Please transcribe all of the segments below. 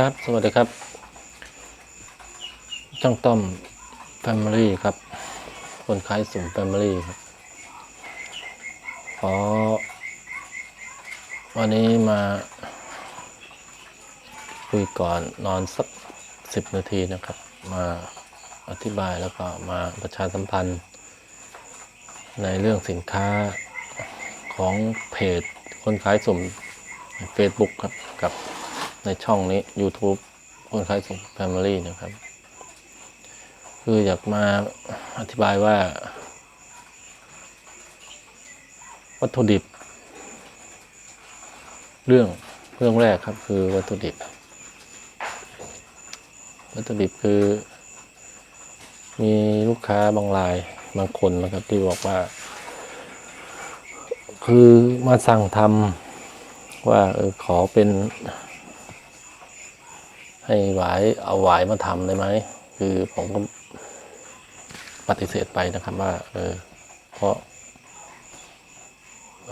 ครับ สวัสดีครับ ช่างต้อมแฟมิลี่ครับ คนขายสุ่มแฟมิลี่ครับ ขอ วันนี้มา คุยก่อนนอนสักสิบนาทีนะครับ มาอธิบายแล้วก็มาประชาสัมพันธ์ ในเรื่องสินค้าของเพจคนขายสุ่ม Facebook ครับกับ ในช่องนี้ YouTube คนขายสุ่ม Family นะครับ คืออยากมาอธิบายว่า วัตถุดิบ เรื่องเรื่องแรกครับ คือวัตถุดิบ วัตถุดิบคือ มีลูกค้าบางรายบางคนนะครับ ที่บอกว่า คือมาสั่งทำว่าเออขอเป็น ให้หวายเอาหวายมาทำได้ไหม คือผมก็ปฏิเสธไปนะครับว่า เออ เพราะเ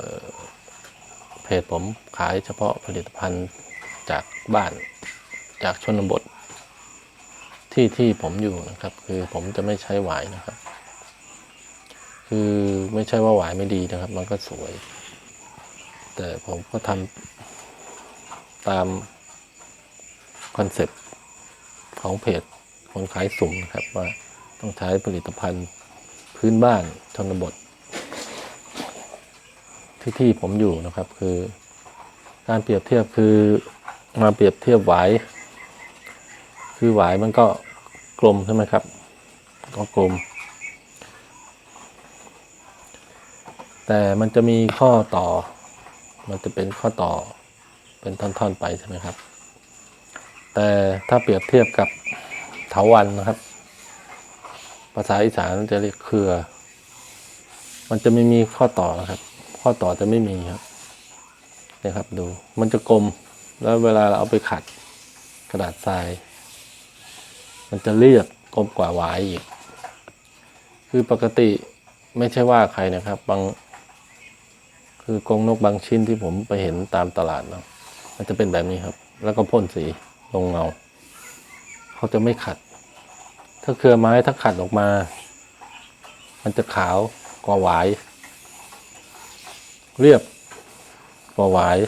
เพจผมขายเฉพาะผลิตภัณฑ์จากบ้านจากชนบท ที่ที่ผมอยู่นะครับ คือผมจะไม่ใช้หวายนะครับ คือไม่ใช่ว่าหวายไม่ดีนะครับ มันก็สวย แต่ผมก็ทำตาม คอนเซปต์ของเพจคนขายสุ่มนะครับว่าต้องใช้ผลิตภัณฑ์พื้นบ้านชนบท ที่ที่ผมอยู่นะครับคือ การเปรียบเทียบคือมาเปรียบเทียบหวายคือหวายมันก็กลมใช่ไหมครับ ก็กลม แต่มันจะมีข้อต่อ มันจะเป็นข้อต่อเป็นท่อนๆไปใช่ไหมครับ แต่ถ้าเปรียบเทียบกับเถาวันนะครับ ภาษาอีสานจะเรียกเครือ มันจะไม่มีข้อต่อนะครับ ข้อต่อจะไม่มีครับนี่ครับดูมันจะกลมแล้วเวลาเราเอาไปขัดกระดาษทราย มันจะเรียบกลมกว่าหวายอีก คือปกติไม่ใช่ว่าใครนะครับ บาง คือกรงนกบางชิ้นที่ผมไปเห็นตามตลาดเนาะมันจะเป็นแบบนี้ครับ แล้วก็พ่นสี ลงเงา เขาจะไม่ขัด ถ้าเครือไม้ถ้าขัดออกมา มันจะขาวกว่าหวาย เรียบกว่าหวาย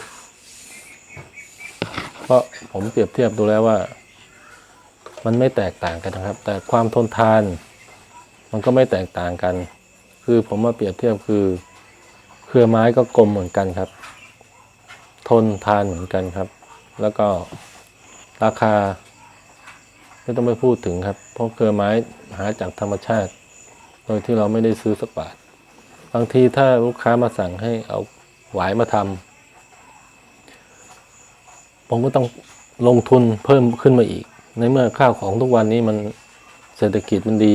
เพราะผมเปรียบเทียบดูแล้วว่า มันไม่แตกต่างกันนะครับ แต่ความทนทาน มันก็ไม่แตกต่างกัน คือผมมาเปรียบเทียบคือ เครือไม้ก็กลมเหมือนกันครับ ทนทานเหมือนกันครับ แล้วก็ ราคาไม่ต้องไปพูดถึงครับ เพราะเครือไม้หาจากธรรมชาติ โดยที่เราไม่ได้ซื้อสักบาท บางทีถ้าลูกค้ามาสั่งให้เอาหวายมาทำผมก็ต้องลงทุนเพิ่มขึ้นมาอีก ในเมื่อข้าวของทุกวันนี้มันเศรษฐกิจมันดี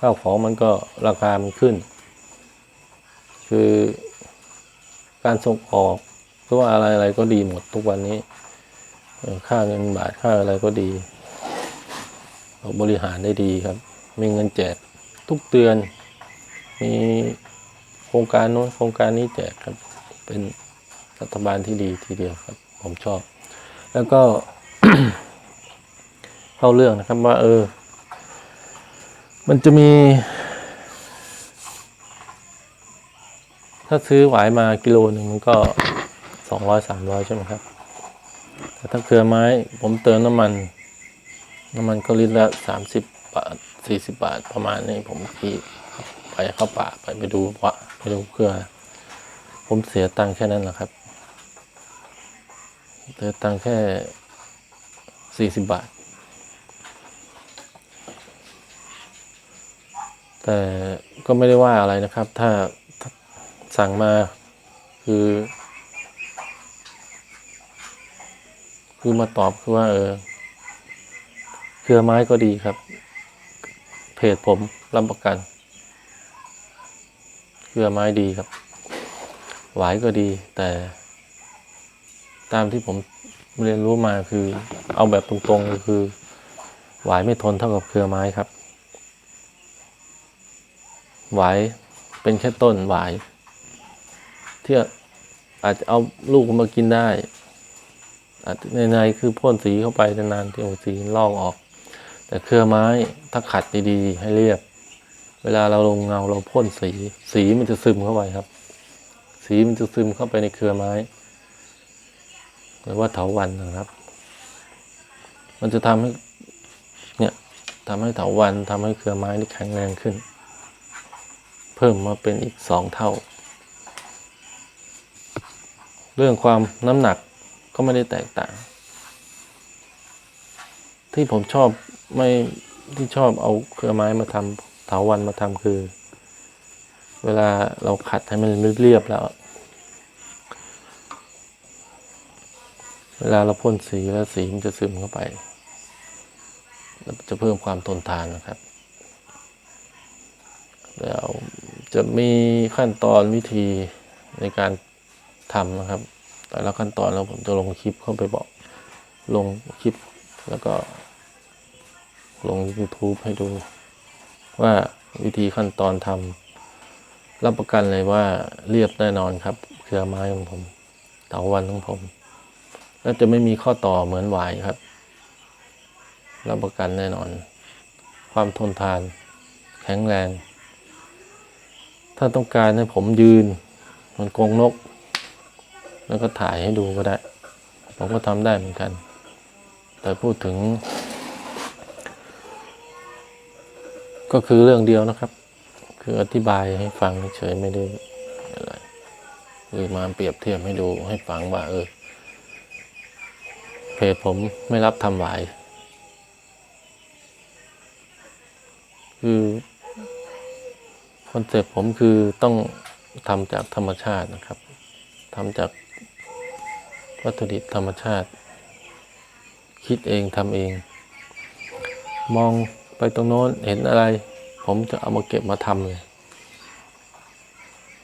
ข้าวของมันก็ราคามันขึ้น คือการส่งออกหรือว่าอะไรอะไรก็ดีหมดทุกวันนี้ ค่าเงินบาทค่าอะไรก็ดีเราบริหารได้ดีครับ มีเงินแจกทุกเดือน มีโครงการโน้นโครงการนี้แจกครับ เป็นรัฐบาลที่ดีทีเดียวครับ ผมชอบ แล้วก็ เข้าเรื่องนะครับว่า เออ มันจะมี ถ้าซื้อหวายมากิโลหนึ่งมันก็สองร้อยสามร้อยใช่ไหมครับ ถ้าเครือไม้ ผมเติมน้ำมัน น้ำมันก็ลิตรละสามสิบบาทสี่สิบบาทประมาณนี้ผมขี่ไปเข้าป่าไปไปดูวะไปดูเครือ ผมเสียตังค์แค่นั้นแหละครับเสียตังค์แค่สี่สิบบาท แต่ก็ไม่ได้ว่าอะไรนะครับ ถ้าสั่งมาคือ คือมาตอบคือว่าเออเครือไม้ก็ดีครับ เพจผมรับประกัน เครือไม้ดีครับ หวายก็ดีแต่ ตามที่ผมเรียนรู้มาคือ เอาแบบตรงๆคือ หวายไม่ทนเท่ากับเครือไม้ครับ หวายเป็นแค่ต้นหวายที่อาจจะเอาลูกมากินได้ ในในคือพ่นสีเข้าไปนานๆที่สีลอกออก แต่เครือไม้ถ้าขัดดีๆ ให้เรียบ เวลาเราลงเงาเราพ่นสี สีมันจะซึมเข้าไปครับ สีมันจะซึมเข้าไปในเครือไม้หรือว่าเถาวันนะครับ มันจะทำให้เนี่ยทำให้เถาวันทำให้เครือไม้นี่แข็งแรงขึ้น เพิ่มมาเป็นอีกสองเท่า เรื่องความน้ำหนัก ก็ไม่ได้แตกต่าง ที่ผมชอบไม่ที่ชอบเอาเครือไม้มาทำเถาวันมาทำคือ เวลาเราขัดให้มันเรียบแล้ว เวลาเราพ่นสีแล้วสีมันจะซึมเข้าไปแล้วจะเพิ่มความทนทานนะครับแล้วจะมีขั้นตอนวิธีในการทำนะครับ แต่ละขั้นตอนแล้วผมจะลงคลิปเข้าไปบอก ลงคลิปแล้วก็ ลง YouTube ให้ดู ว่าวิธีขั้นตอนทำรับประกันเลยว่าเรียบแน่นอนครับ เครือไม้ของผมเถาวันของผมและจะไม่มีข้อต่อเหมือนหวายครับ รับประกันแน่นอน ความทนทาน แข็งแรง ถ้าต้องการให้ผมยืนบนกงนก แล้วก็ถ่ายให้ดูก็ได้ ผมก็ทำได้เหมือนกัน แต่พูดถึง ก็คือเรื่องเดียวนะครับ คืออธิบายให้ฟังเฉยไม่ได้อะไรคือมาเปรียบเทียบให้ดูให้ฟังว่า เออเพจผมไม่รับทำหวายคือคอนเซ็ปต์ผมคือต้องทำจากธรรมชาตินะครับทำจาก วัตถุดิบธรรมชาติ คิดเองทำเอง มองไปตรงโน้นเห็นอะไร ผมจะเอามาเก็บมาทำเลย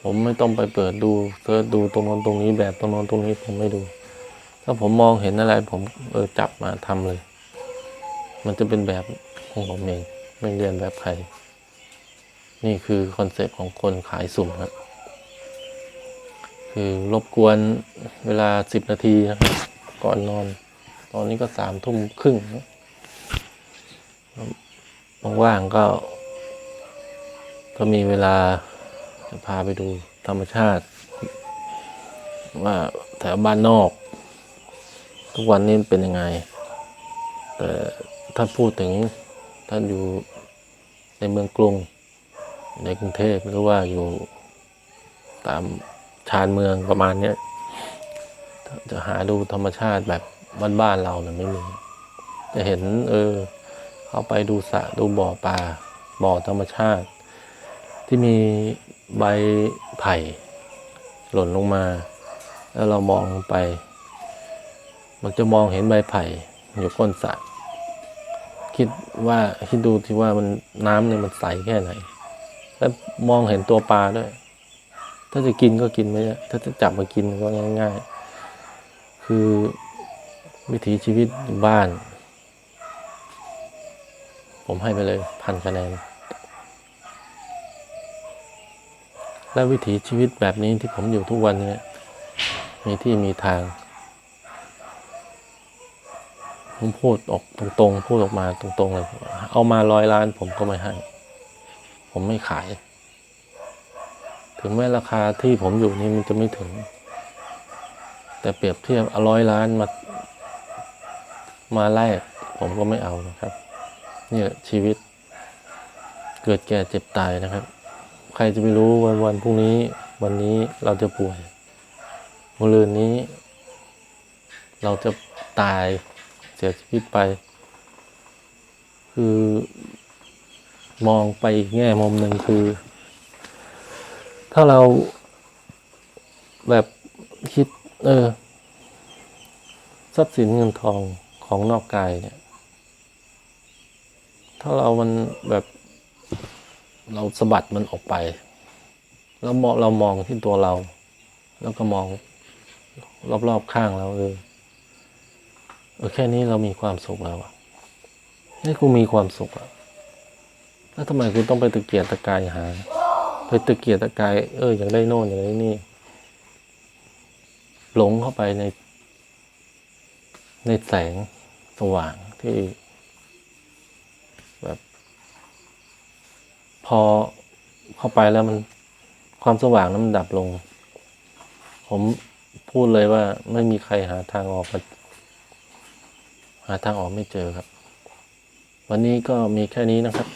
ผมไม่ต้องไปเปิดดูเสิร์ชดูตรงโน้นตรงนี้แบบตรงโน้นตรงนี้ผมไม่ดู ถ้าผมมองเห็นอะไร ผมเออจับมาทำเลย มันจะเป็นแบบของผมเองไม่เรียนแบบใคร นี่คือคอนเซปต์ของคนขายสุ่มครับ คือรบกวนเวลาสิบนาทีนะครับ ก่อนนอน ตอนนี้ก็สามทุ่มครึ่งว่างๆก็ ก็มีเวลาจะพาไปดูธรรมชาติ ว่าแถวบ้านนอก ทุกวันนี้เป็นยังไง แต่ถ้าพูดถึงท่านอยู่ในเมืองกรุง ในกรุงเทพหรือว่าอยู่ตาม ชานเมืองประมาณเนี้ยจะหาดูธรรมชาติแบบบ้านๆเราเนี่ยไม่มี จะเห็น เออ เข้าไปดูสระดูบ่อปลาบ่อธรรมชาติ ที่มีใบไผ่ หล่นลงมา แล้วเรามองลงไป มันจะมองเห็นใบไผ่ อยู่ก้นสระคิดว่าคิดดูที่ว่ามันน้ำเนี่ยมันใสแค่ไหน แล้วมองเห็นตัวปลาด้วย ถ้าจะกินก็กินไม่ได้ถ้าจะจับมากินก็ง่าย ๆ คือวิถีชีวิตอยู่บ้าน ผมให้ไปเลยพันคะแนน และวิถีชีวิตแบบนี้ที่ผมอยู่ทุกวันนี้มีที่มีทาง ผมพูดออกตรงๆ พูดออกมาตรงๆเลย เอามาร้อยล้านผมก็ไม่ให้ ผมไม่ขาย ถึงแม้ราคาที่ผมอยู่นี่มันจะไม่ถึง แต่เปรียบเทียบอร้อยล้านมา มาแลกผมก็ไม่เอานะครับ เนี่ยชีวิต เกิดแก่เจ็บตายนะครับ ใครจะไปรู้วันวันพรุ่งนี้ วันนี้เราจะป่วยวันลืนนี้ เราจะตายเสียชีวิตไป คือมองไปแง่มุมหนึ่งคือ ถ้าเราแบบคิด เออ ทรัพย์สินเงินทองของนอกกายเนี่ย ถ้าเรามันแบบเราสะบัดมันออกไป แล้วมองเรามองที่ตัวเรา แล้วก็มองรอบๆข้างเราเออเออแค่นี้เรามีความสุขแล้วอะนี่กูมีความสุขอะแล้วทำไมกูต้องไปตะเกียกตะกายหา ไปตะเกียกตะกายเอออยากได้โน่นอยากได้นี่ หลงเข้าไปใน ในแสงสว่างที่แบบ พอเข้าไปแล้วมันความสว่างนั้นมันดับลง ผมพูดเลยว่าไม่มีใครหาทางออกหาทางออกไม่เจอครับ วันนี้ก็มีแค่นี้นะครับ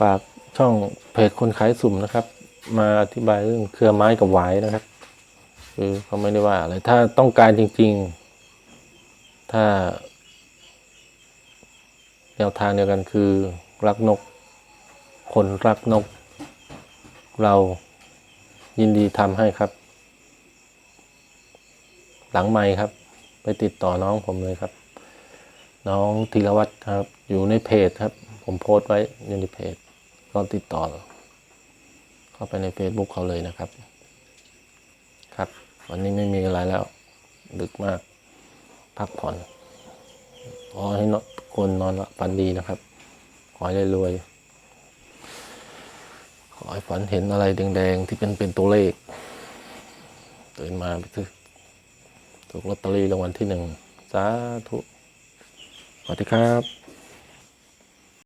ฝาก ช่องเพจคนขายสุ่มนะครับ มาอธิบายเรื่องเครือไม้กับหวายนะครับ คือเขาไม่ได้ว่าอะไรถ้าต้องการจริง ๆ ถ้า แนวทางเดียวกันคือรักนก คนรักนก เรายินดีทำให้ครับ หลังไม้ครับ ไปติดต่อน้องผมเลยครับ น้องธีรวัตรครับ อยู่ในเพจครับ ผมโพสต์ไว้อยู่ในเพจ ก็ติดต่อ เข้าไปใน Facebook เขาเลยนะครับ ครับ วันนี้ไม่มีอะไรแล้ว ดึกมาก พักผ่อนขอให้นอนคนนอนหลับฝันดีนะครับ ขอให้ได้รวย ขอให้ฝันเห็นอะไรแดงๆ ที่เป็นเป็นตัวเลข ตื่นมาไปซื้อถูกลอตเตอรี่รางวัลที่หนึ่งสาธุสวัสดีครับ